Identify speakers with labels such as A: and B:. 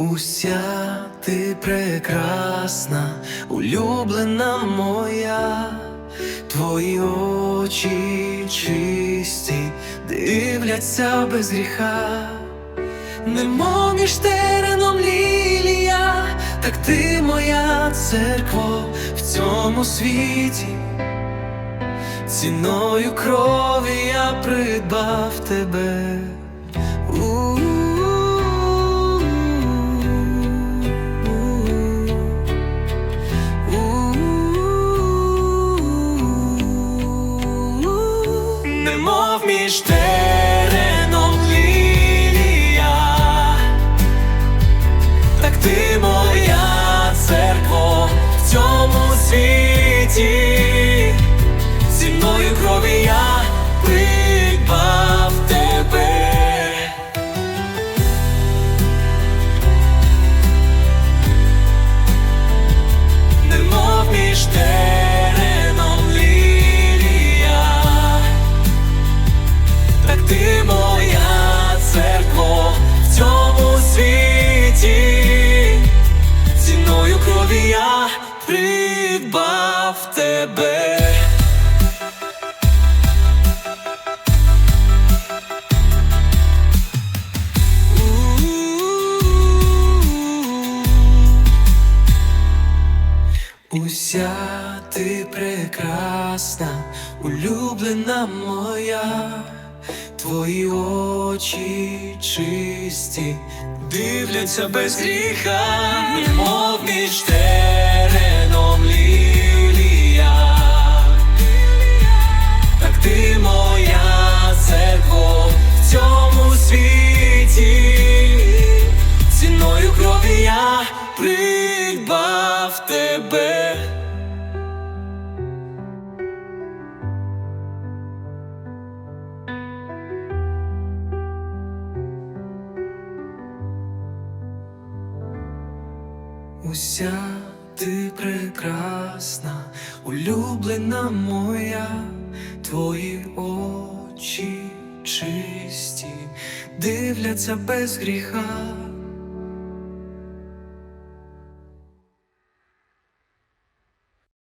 A: Уся ти прекрасна, улюблена моя, твої очі чисті, дивляться без гріха, немов між тереном лілія, так ти моя церква в цьому світі. Ціною крові я придбав тебе. Немов між тереном лілія, так ти моя церква в цьому світі, придбав тебе. Уся ти прекрасна, улюблена моя, твої очі чисті, дивляться без гріха, мов між тереном придбав тебе. Уся ти прекрасна, улюблена моя, твої очі чисті, дивляться без гріха,